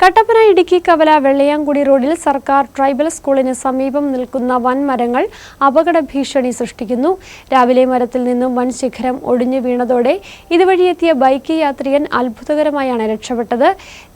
കട്ടപ്പന ഇടുക്കി കവല വെള്ളയാംകുടി റോഡിൽ സർക്കാർ ട്രൈബൽ സ്കൂളിന് സമീപം നിൽക്കുന്ന വൻമരങ്ങൾ അപകട ഭീഷണി സൃഷ്ടിക്കുന്നു. രാവിലെ മരത്തിൽ നിന്നും വൻ ശിഖരം ഒടിഞ്ഞു വീണതോടെ ഇതുവഴിയെത്തിയ ബൈക്ക് യാത്രികൻ അത്ഭുതകരമായാണ് രക്ഷപ്പെട്ടത്.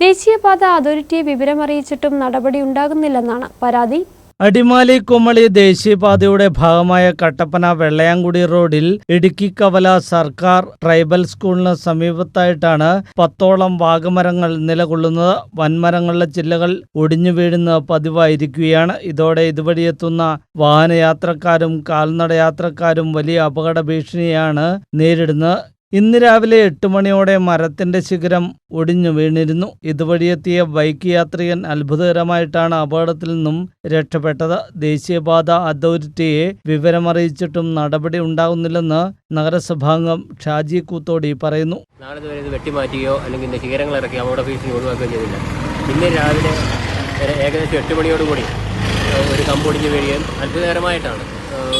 ദേശീയപാത അതോറിറ്റിയെ വിവരമറിയിച്ചിട്ടും നടപടി ഉണ്ടാകുന്നില്ലെന്നാണ് പരാതി. അടിമാലി കുമളി ദേശീയപാതയുടെ ഭാഗമായ കട്ടപ്പന വെള്ളയാംകുടി റോഡിൽ ഇടുക്കി കവല സർക്കാർ ട്രൈബൽ സ്കൂളിന് സമീപത്തായിട്ടാണ് പത്തോളം വാഗമരങ്ങൾ നിലകൊള്ളുന്നത്. വൻമരങ്ങളുടെ ചില്ലകൾ ഒടിഞ്ഞു വീഴുന്ന പതിവായിരിക്കുകയാണ്. ഇതോടെ ഇതുവഴിയെത്തുന്ന വാഹനയാത്രക്കാരും കാൽനട യാത്രക്കാരും വലിയ അപകട ഭീഷണിയാണ് നേരിടുന്നത്. ഇന്ന് രാവിലെ എട്ട് മണിയോടെ മരത്തിന്റെ ശിഖരം ഒടിഞ്ഞു വീണിരുന്നു. ഇതുവഴിയെത്തിയ ബൈക്ക് യാത്രികൻ അത്ഭുതകരമായിട്ടാണ് അപകടത്തിൽ നിന്നും രക്ഷപ്പെട്ടത്. ദേശീയപാത അതോറിറ്റിയെ വിവരമറിയിച്ചിട്ടും നടപടി ഉണ്ടാകുന്നില്ലെന്ന് നഗരസഭാംഗം ഷാജി കൂത്തോടി പറയുന്നു. നാളെ ഇത് വെട്ടിമാറ്റുകയോ അല്ലെങ്കിൽ ശിഖരങ്ങൾ ഇറക്കി അപകട ഭീഷണി ഒഴിവാക്കുകയോ ചെയ്തില്ല. ഇന്ന് രാവിലെ ഏകദേശം എട്ട് മണിയോടുകൂടി ഒരു കമ്പൊടിഞ്ഞ് വീഴുകയും അത്ഭുതകരമായിട്ടാണ്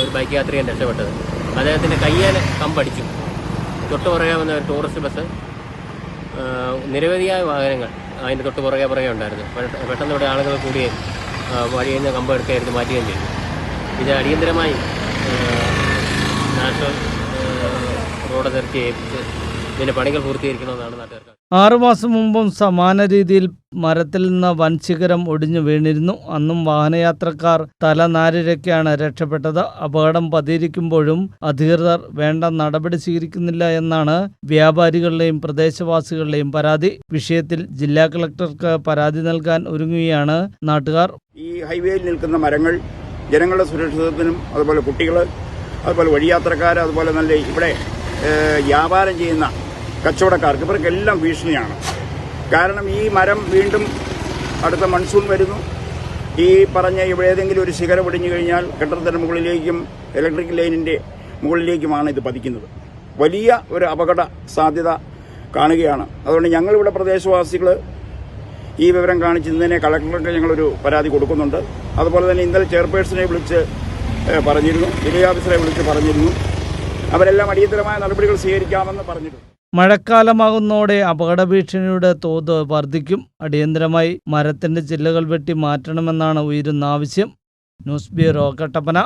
ഒരു ബൈക്ക് യാത്രികൻ രക്ഷപ്പെട്ടത്. അദ്ദേഹത്തിന്റെ കയ്യാൽ കമ്പടിച്ചു. തൊട്ട് പുറകെ ടൂറിസ്റ്റ് ബസ് നിരവധിയായ വാഹനങ്ങൾ അതിന്റെ തൊട്ട് പുറകെ പുറകെ ഉണ്ടായിരുന്നു. പെട്ടെന്ന് ഇവിടെ ആളുകൾ കൂടിയ വഴി വഴിയിൽ നിന്ന് കമ്പ് എടുക്കുകയായിരുന്നു മാറ്റുകയും ചെയ്തു. ഇത് അടിയന്തരമായി നാഷണൽ റോഡ് അതോറിറ്റിയെ ഇതിന്റെ പണികൾ പൂർത്തീകരിക്കണമെന്നാണ് നാട്ടുകാർക്ക് ആറുമാസം മുമ്പും സമാന രീതിയിൽ മരത്തിൽ നിന്ന് വൻ ശിഖരം ഒടിഞ്ഞു വീണിരുന്നു. അന്നും വാഹനയാത്രക്കാർ തലനാരിഴയ്ക്കാണ് രക്ഷപ്പെട്ടത്. അപകടം പതിയിരിക്കുമ്പോഴും അധികൃതർ വേണ്ട നടപടി സ്വീകരിക്കുന്നില്ല എന്നാണ് വ്യാപാരികളുടെയും പ്രദേശവാസികളുടെയും പരാതി. വിഷയത്തിൽ ജില്ലാ കളക്ടർക്ക് പരാതി നൽകാൻ ഒരുങ്ങുകയാണ് നാട്ടുകാർ. ഈ ഹൈവേയിൽ നിൽക്കുന്ന മരങ്ങൾ ജനങ്ങളുടെ സുരക്ഷിതത്വത്തിനും അതുപോലെ കുട്ടികൾ അതുപോലെ വഴിയാത്രക്കാർ അതുപോലെ നല്ല ഇവിടെ വ്യാപാരം ചെയ്യുന്ന കച്ചവടക്കാർക്ക് ഇവർക്കെല്ലാം ഭീഷണിയാണ്. കാരണം ഈ മരം വീണ്ടും അടുത്ത മൺസൂൺ വരുന്നു. ഈ പറഞ്ഞ ഇവിടെ ഏതെങ്കിലും ഒരു ശിഖരം ഒടിഞ്ഞു കഴിഞ്ഞാൽ കെട്ടിടത്തിന് മുകളിലേക്കും ഇലക്ട്രിക് ലൈനിന്റെ മുകളിലേക്കുമാണ് ഇത് പതിക്കുന്നത്. വലിയ ഒരു അപകട സാധ്യത കാണുകയാണ്. അതുകൊണ്ട് ഞങ്ങളിവിടെ പ്രദേശവാസികൾ ഈ വിവരം കാണിച്ചതിനെ കളക്ടർക്ക് ഞങ്ങളൊരു പരാതി കൊടുക്കുന്നുണ്ട്. അതുപോലെ തന്നെ ഇന്നലെ ചെയർപേഴ്സണെ വിളിച്ച് പറഞ്ഞിരുന്നു. ജില്ലാ ഓഫീസറെ വിളിച്ച് പറഞ്ഞിരുന്നു. അവരെല്ലാം അടിയന്തരമായ നടപടികൾ സ്വീകരിക്കാമെന്ന് പറഞ്ഞിരുന്നു. മഴക്കാലമാകുന്നതോടെ അപകട ഭീഷണിയുടെ തോത് വർദ്ധിക്കും. അടിയന്തരമായി മരത്തിന്റെ ചില്ലകൾ വെട്ടി മാറ്റണമെന്നാണ് ഉയരുന്ന ആവശ്യം. News bureau Kattappana.